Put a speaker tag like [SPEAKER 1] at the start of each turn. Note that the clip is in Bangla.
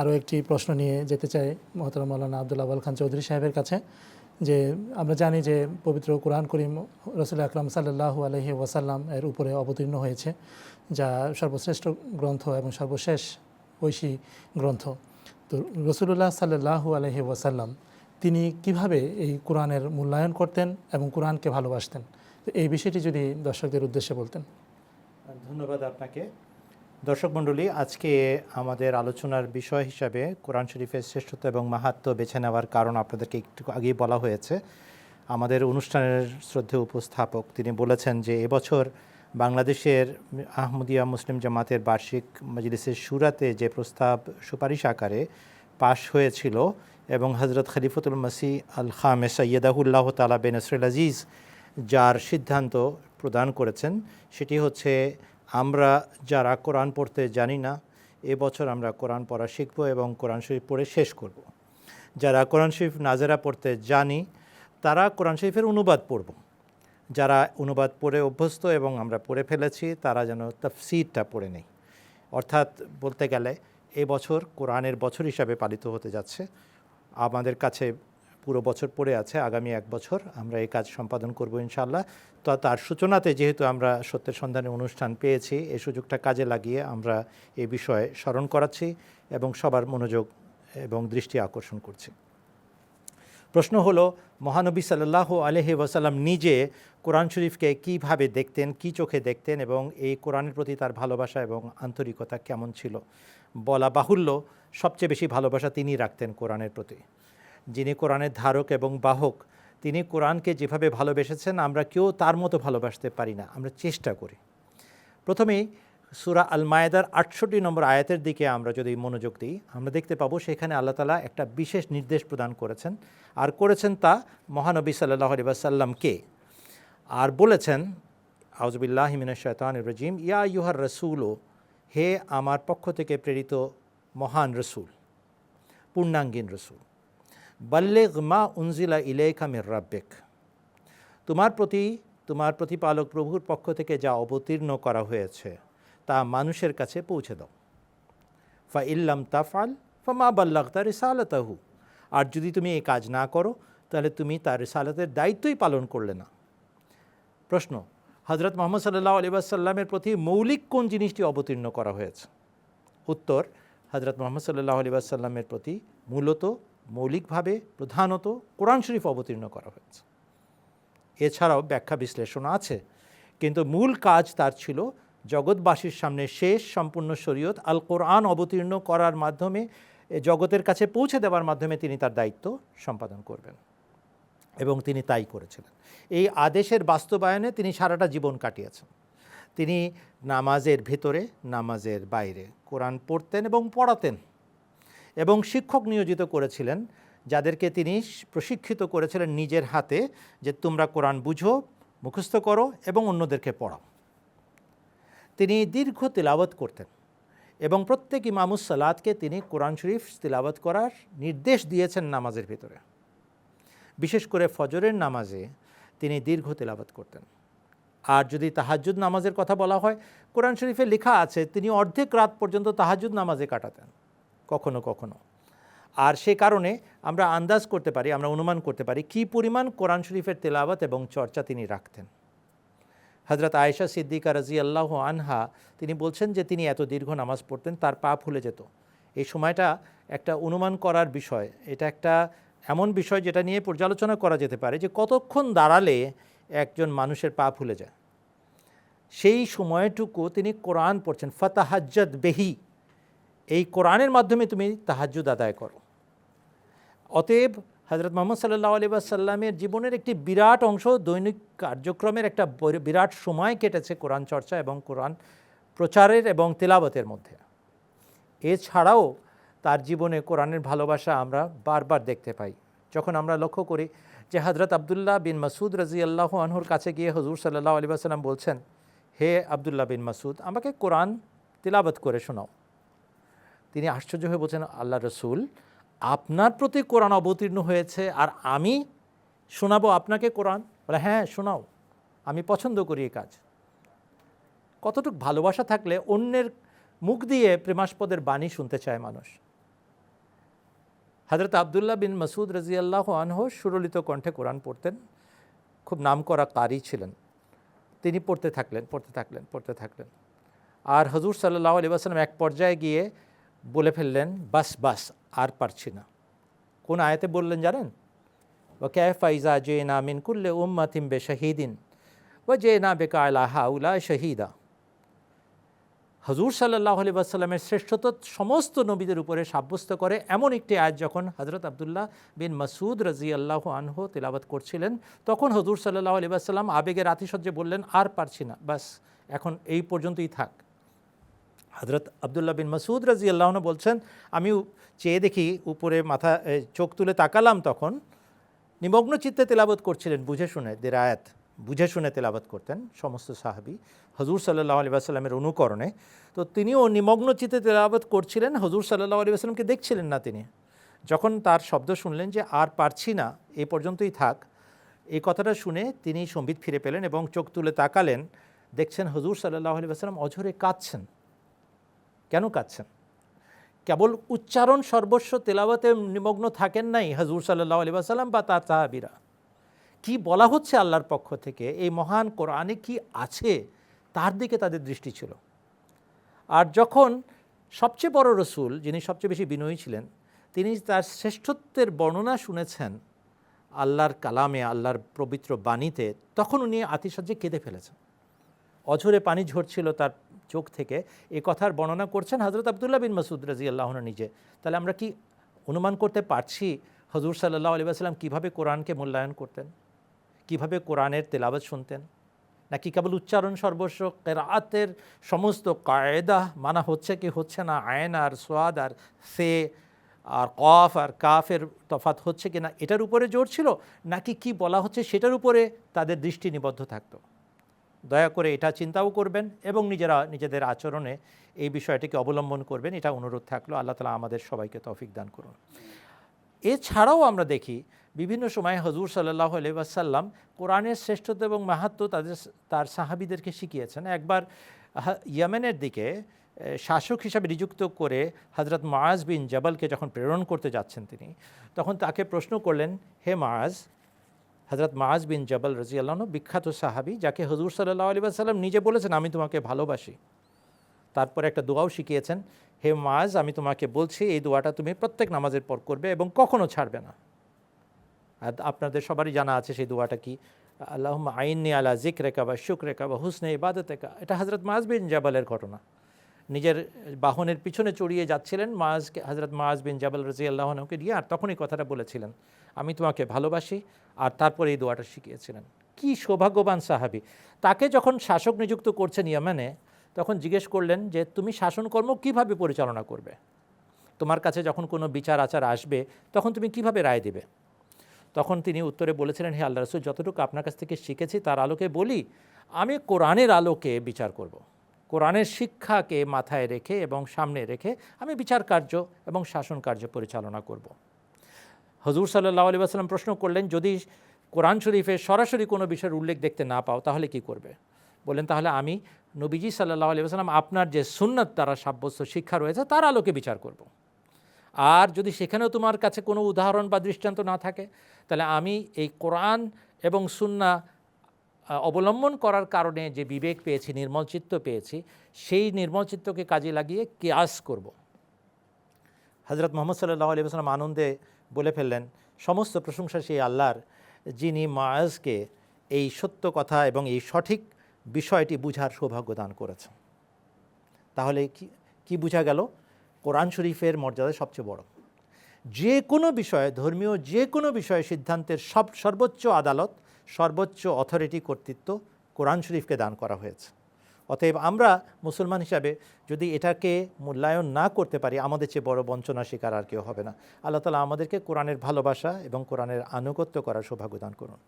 [SPEAKER 1] আরও একটি প্রশ্ন নিয়ে যেতে চাই মহতরম মৌলানা আবদুল্লাহ আল খান চৌধুরী সাহেবের কাছে, যে আমরা জানি যে পবিত্র কোরআন করিম রসুল আকরাম সাল্লাহু আলহি ওয়াসাল্লাম এর উপরে অবতীর্ণ হয়েছে, যা সর্বশ্রেষ্ঠ গ্রন্থ এবং সর্বশেষ ঐশী গ্রন্থ। তো রসুল্লাহ সাল্লাহু আলহি ওয়াসাল্লাম, তিনি কীভাবে এই কোরআনের মূল্যায়ন করতেন এবং কোরআনকে ভালোবাসতেন? তো এই বিষয়টি যদি দর্শকদের উদ্দেশ্যে বলতেন।
[SPEAKER 2] ধন্যবাদ আপনাকে। দর্শক মণ্ডলী, আজকে আমাদের আলোচনার বিষয় হিসাবে কোরআন শরীফের শ্রেষ্ঠত্ব এবং মাহাত্ম বেছে নেওয়ার কারণ আপনাদেরকে একটু আগেই বলা হয়েছে। আমাদের অনুষ্ঠানের শ্রদ্ধে উপস্থাপক, তিনি বলেছেন যে এবছর বাংলাদেশের আহমদিয়া মুসলিম জামাতের বার্ষিক মজলিসের সুরাতে যে প্রস্তাব সুপারিশ আকারে পাশ হয়েছিল এবং হজরত খলিফতুল মাসি আল খামে সৈয়দাহুল্লাহ তালা বেন নসরুল আজিজ যার সিদ্ধান্ত প্রদান করেছেন, সেটি হচ্ছে আমরা যারা কোরআন পড়তে জানি না, এবছর আমরা কোরআন পড়া শিখব এবং কোরআন শরীফ পড়ে শেষ করব। যারা কোরআন শরীফ নাজেরা পড়তে জানি, তারা কোরআন শরীফের অনুবাদ পড়ব। যারা অনুবাদ পড়ে অভ্যস্ত এবং আমরা পড়ে ফেলেছি, তারা যেন তফসিরটা পড়ে নেই। অর্থাৎ বলতে গেলে এই বছর কোরআনের বছর হিসাবে পালিত হতে যাচ্ছে। আমাদের কাছে পুরো বছর পড়ে আছে, আগামী এক বছর আমরা এই কাজ সম্পাদন করব ইনশাল্লাহ তো তার সূচনাতে যেহেতু আমরা সত্যের সন্ধানে অনুষ্ঠান পেয়েছি এই সুযোগটা কাজে লাগিয়ে আমরা এই বিষয়ে স্মরণ করাচ্ছি এবং সবার মনোযোগ এবং দৃষ্টি আকর্ষণ করছি। প্রশ্ন হলো, মহানবী সাল্লাহ আলহি ওয়াসাল্লাম নিজে কোরআন শরীফকে কীভাবে দেখতেন, কী চোখে দেখতেন এবং এই কোরআনের প্রতি তার ভালোবাসা এবং আন্তরিকতা কেমন ছিল? বলা বাহুল্য, সবচেয়ে বেশি ভালোবাসা তিনি রাখতেন কোরআনের প্রতি। যিনি কোরআনের ধারক এবং বাহক, তিনি কোরআনকে যেভাবে ভালোবেসেছেন, আমরা কেউ তার মতো ভালোবাসতে পারি না, আমরা চেষ্টা করি। প্রথমেই সুরা আল মায়েদার আটষট্টি নম্বর আয়াতের দিকে আমরা যদি মনোযোগ দিই, আমরা দেখতে পাবো সেখানে আল্লাহ তালা একটা বিশেষ নির্দেশ প্রদান করেছেন। আর করেছেন তা মহানবী সাল্লাহ আলিবাসাল্লামকে আর বলেছেন আউজবিল্লাহ হিমিনা শয়তান রাজিম, ইয়া ইউহার রসুলও হে আমার পক্ষ থেকে প্রেরিত মহান রসুল, পূর্ণাঙ্গীন রসুল। বাল্লেগ মা উনজিলা ইলেখা মির রাব্বেক। তোমার প্রতি, তোমার প্রতিপালক প্রভুর পক্ষ থেকে যা অবতীর্ণ করা হয়েছে, তা মানুষের কাছে পৌঁছে দাও। ফা ইল্লাম তাফাল ফা মা বাল্লাগ তার রিসালতাহু। আর যদি তুমি এই কাজ না করো, তাহলে তুমি তার রিসালতের দায়িত্বই পালন করলে না। প্রশ্ন হজরত মোহাম্মদ সাল্লাহ আলিবাসাল্লামের প্রতি মৌলিক কোন জিনিসটি অবতীর্ণ করা হয়েছে? উত্তর হজরত মোহাম্মদ সাল্লাহ আলিবাসাল্লামের প্রতি মূলত মৌলিকভাবে প্রধানত কোরআন শরীফ অবতীর্ণ করা হয়েছে। এছাড়াও ব্যাখ্যা বিশ্লেষণ আছে, কিন্তু মূল কাজ তার ছিল জগৎবাসীর সামনে শেষ সম্পূর্ণ শরীয়ত আল কোরআন অবতীর্ণ করার মাধ্যমে জগতের কাছে পৌঁছে দেওয়ার মাধ্যমে তিনি তার দায়িত্ব সম্পাদন করবেন। এবং তিনি তাই করেছিলেন। এই আদেশের বাস্তবায়নে তিনি সারাটা জীবন কাটিয়েছেন। তিনি নামাজের ভেতরে, নামাজের বাইরে কোরআন পড়তেন এবং পড়াতেন। এবং শিক্ষক নিয়োজিত করেছিলেন, যাদেরকে তিনি প্রশিক্ষিত করেছিলেন নিজের হাতে যে তোমরা কোরআন বুঝো, মুখস্থ করো এবং অন্যদেরকে পড়াও। তিনি দীর্ঘ তিলাবত করতেন এবং প্রত্যেক ইমামুস সালাদকে তিনি কোরআন শরীফ তিলাবত করার নির্দেশ দিয়েছেন নামাজের ভিতরে। বিশেষ করে ফজরের নামাজে তিনি দীর্ঘ তেলাবাত করতেন। আর যদি তাহাজুদ নামাজের কথা বলা হয়, কোরআন শরীফে লেখা আছে, তিনি অর্ধেক রাত পর্যন্ত তাহাজুদ নামাজে কাটাতেন। কখনো কখনো। আর সে কারণে আমরা আন্দাজ করতে পারি, আমরা অনুমান করতে পারি কী পরিমাণ কোরআন শরীফের তেলাওয়াত এবং চর্চা তিনি রাখতেন। হজরত আয়েশা সিদ্দিকা রাজি আল্লাহ আনহা, তিনি বলছেন যে তিনি এত দীর্ঘ নামাজ পড়তেন, তার পা ফুলে যেত। এই সময়টা একটা অনুমান করার বিষয়। এটা একটা এমন বিষয় যেটা নিয়ে পর্যালোচনা করা যেতে পারে যে কতক্ষণ দাঁড়ালে একজন মানুষের পা ফুলে যায়। সেই সময়টুকু তিনি কোরআন পড়ছেন, ফতাহাজ্জাদ বেহি। এই কোরআনের মাধ্যমে তুমি তাহাজ্জুদ আদায় করো। অতএব হজরত মোহাম্মদ সাল্লাহ আলী সাল্লামের জীবনের একটি বিরাট অংশ দৈনিক কার্যক্রমের একটা বিরাট সময় কেটেছে কোরআন চর্চা এবং কোরআন প্রচারের এবং তেলাবতের মধ্যে। এছাড়াও তার জীবনে কোরআনের ভালোবাসা আমরা বারবার দেখতে পাই। যখন আমরা লক্ষ্য করি যে হজরত আবদুল্লাহ বিন মাসুদ রাজি আল্লাহ আনহুর কাছে গিয়ে হজুর সাল্লাহ আলী সাল্লাম বলছেন, হে আবদুল্লাহ বিন মাসুদ আমাকে কোরআন তিলাবত করে শোনাও। তিনি আশ্চর্য হয়ে বলছেন, আল্লাহ রসুল, আপনার প্রতি কোরআন অবতীর্ণ হয়েছে আর আমি শোনাবো আপনাকে কোরআন? বলে হ্যাঁ শোনাও, আমি পছন্দ করি এই কাজ। কতটুকু ভালোবাসা থাকলে অন্যের মুখ দিয়ে প্রেমাস্পদের বাণী শুনতে চায় মানুষ। হজরত আবদুল্লাহ বিন মাসুদ রাজিয়াল্লাহ আনহ সুরলিত কণ্ঠে কোরআন পড়তেন। খুব নামকরা কারি ছিলেন। তিনি পড়তে থাকলেন পড়তে থাকলেন পড়তে থাকলেন। আর হজুর সাল্লাহ আলী আসলাম এক পর্যায়ে গিয়ে বলে ফেললেন, বাস বাস, আর পারছি না। কোন আয়াতে বললেন জানেন? ও ক্যাফাইজা জে না মিন কুল্লে উম্মাতিম বে শহীদিন ও জে না বেকা আলাহা উলা শহীদা। হজুর সাল্লাহ আলি আসাল্লামের শ্রেষ্ঠত্ব সমস্ত নবীদের উপরে সাব্যস্ত করে এমন একটি আয়াত যখন হজরত আবদুল্লাহ বিন মাসুদ রাজি আল্লাহ আনহু তিলাবাত করছিলেন, তখন হজুর সাল্লাহ আলি আসাল্লাম আবেগের আতিশয্যে বললেন, আর পারছি না, বাস, এখন এই পর্যন্তই থাক। হজরত আবদুল্লাহ বিন মাসুদ রাজি আল্লাহন বলছেন আমি চেয়ে দেখি উপরে মাথা চোখ তুলে তাকালাম তখন নিমগ্ন চিত্তে তেলাবত করছিলেন, বুঝে শুনে, দেরায়াত, বুঝে শুনে তেলাবত করতেন সমস্ত সাহাবি, হজুর সাল্লাহ আলী আসাল্লামের অনুকরণে। তো তিনিও নিমগ্ন চিত্তে তেলাবত করছিলেন, হজুর সাল্লাহ আলী আসাল্লামকে দেখছিলেন না তিনি। যখন তার শব্দ শুনলেন যে, আর পারছি না, এ পর্যন্তই থাক। এই কথাটা শুনে তিনি সম্বিত ফিরে পেলেন এবং চোখ তুলে তাকালেন, দেখছেন হজুর সাল্লাহ আলী আসাল্লাম অঝরে কাঁদছেন। কেন কাঁদছেন? কেবল উচ্চারণ সর্বস্ব তেলাওয়াতে নিমগ্ন থাকেন নাই হজুর সাল্লাহ আলী আসাল্লাম বা তার তাহাবিরা কি বলা হচ্ছে আল্লাহর পক্ষ থেকে এই মহান কোরআনে কি আছে তার দিকে তাদের দৃষ্টি ছিল? আর যখন সবচেয়ে বড় রসুল, যিনি সবচেয়ে বেশি বিনয়ী ছিলেন, তিনি তার শ্রেষ্ঠত্বের বর্ণনা শুনেছেন আল্লাহর কালামে, আল্লাহর পবিত্র বাণীতে, তখন উনি আতিশয্যে কেঁদে ফেলেছেন। অঝরে পানি ঝরছিল তার চোখ থেকে এ কথার বর্ণনা করছেন হজরত আবদুল্লাহ বিন মাসুদ রাজি নিজে। তাহলে আমরা কি অনুমান করতে পারছি হজুর সাল্লাহ আলী আসসালাম কীভাবে কোরআনকে মূল্যায়ন করতেন? কীভাবে কোরআনের তেলাওয়াত শুনতেন? নাকি কেবল উচ্চারণ সর্বস্ব, কেরাতের সমস্ত কায়দা মানা হচ্ছে কি হচ্ছে না? আয়ন আর সোয়াদ আর সে আর কফ আর কাফের তফাত হচ্ছে কি না এটার উপরে জোর ছিল? নাকি কি বলা হচ্ছে সেটার উপরে তাদের দৃষ্টি নিবদ্ধ থাকতো? দয়া করে এটা চিন্তাও করবেন এবং নিজেরা নিজেদের আচরণে এই বিষয়টিকে অবলম্বন করবেন। এটা অনুরোধ থাকল। আল্লাহ তালা আমাদের সবাইকে তৌফিক দান করুন। এছাড়াও আমরা দেখি, বিভিন্ন সময় হজুর সাল্লাহ আসাল্লাম কোরআনের শ্রেষ্ঠত্ব এবং মাহাত্ম তাদের তার সাহাবিদেরকে শিখিয়েছেন। একবার ইয়েমেনের দিকে শাসক হিসাবে নিযুক্ত করে হজরত মায়াজ বিন জবালকে যখন প্রেরণ করতে যাচ্ছেন তিনি, তখন তাকে প্রশ্ন করলেন, হে মায়াজ হজরত মায়াজ বিন জবল রাজি বিখ্যাত সাহাবি, যাকে হজুর সাল্লাহ আলী সাল্লাম নিজে বলেছেন, আমি তোমাকে ভালোবাসি। তারপরে একটা দোয়াও শিখিয়েছেন, হে মাজ আমি তোমাকে বলছি, এই দোয়াটা তুমি প্রত্যেক নামাজের পর করবে এবং কখনও ছাড়বে না। আর আপনাদের সবারই জানা আছে সেই দোয়াটা কি? আল্লাহ আইননি আলা জিক রেখা বা শুক রেখা বা হুসনে ইবাদত রেখা এটা হজরত মাজ বিন জাবালের ঘটনা। নিজের বাহনের পিছনে চড়িয়ে যাচ্ছিলেন মাজকে হজরত মাজ বিন জাবাল রাজি আল্লাহনকে নিয়ে আর তখনই কথাটা বলেছিলেন, আমি তোমাকে ভালোবাসি আর তারপরে এই দোয়াটা শিখিয়েছিলেন। কি সৌভাগ্যবান সাহাবি। তাকে যখন শাসক নিযুক্ত করছেন ইয়ামানে, তখন জিজ্ঞেস করলেন যে, তুমি শাসনকর্ম কীভাবে পরিচালনা করবে? তোমার কাছে যখন কোনো বিচার আচার আসবে, তখন তুমি কীভাবে রায় দেবে? তখন তিনি উত্তরে বলেছিলেন, হে আল্লাহ রসুল, যতটুকু আপনার কাছ থেকে শিখেছি, তার আলোকে বলি, আমি কোরআনের আলোকে বিচার করব। কোরআনের শিক্ষাকে মাথায় রেখে এবং সামনে রেখে আমি বিচার কার্য এবং শাসন কার্য পরিচালনা করব। হজুর সাল্লাহ আলী আসলাম প্রশ্ন করলেন, যদি কোরআন শরীফে সরাসরি কোনো বিষয়ের উল্লেখ দেখতে না পাও, তাহলে কি করবে বললেন, তাহলে আমি নবীজি সাল্লাহ আলী আসলাম আপনার যে সুন্নত দ্বারা সাব্যস্ত শিক্ষা রয়েছে, তার আলোকে বিচার করব। আর যদি সেখানেও তোমার কাছে কোনো উদাহরণ বা দৃষ্টান্ত না থাকে, তাহলে আমি এই কোরআন এবং সুন্না অবলম্বন করার কারণে যে বিবেক পেয়েছি, নির্মল চিত্ত পেয়েছি, সেই নির্মল চিত্তকে কাজে লাগিয়ে কেয়াস করব। হজরত মোহাম্মদ সাল্লাহ আলী সাল্লাম আনন্দে বলে ফেললেন, সমস্ত প্রশংসা সেই আল্লাহর, যিনি মায়াজকে এই সত্য কথা এবং এই সঠিক বিষয়টি বুঝার সৌভাগ্য দান করেছেন। তাহলে কি কি বোঝা গেল? কোরআন শরীফের মর্যাদা সবচেয়ে বড়। যে কোনো বিষয়ে, ধর্মীয় যে কোনো বিষয়ে সিদ্ধান্তের সব সর্বোচ্চ আদালত সর্বোচ্চ অথরিটি কর্তৃত্ব কোরআন শরীফকে দান করা হয়েছে। অতএব আমরা মুসলমান হিসাবে যদি এটাকে মূল্যায়ন না করতে পারি, আমাদের চেয়ে বড় বঞ্চনা শিকার আর কেউ হবে না। আল্লাহ তালা আমাদেরকে কোরআনের ভালোবাসা এবং কোরআনের আনুগত্য করার সৌভাগ্য দান করুন।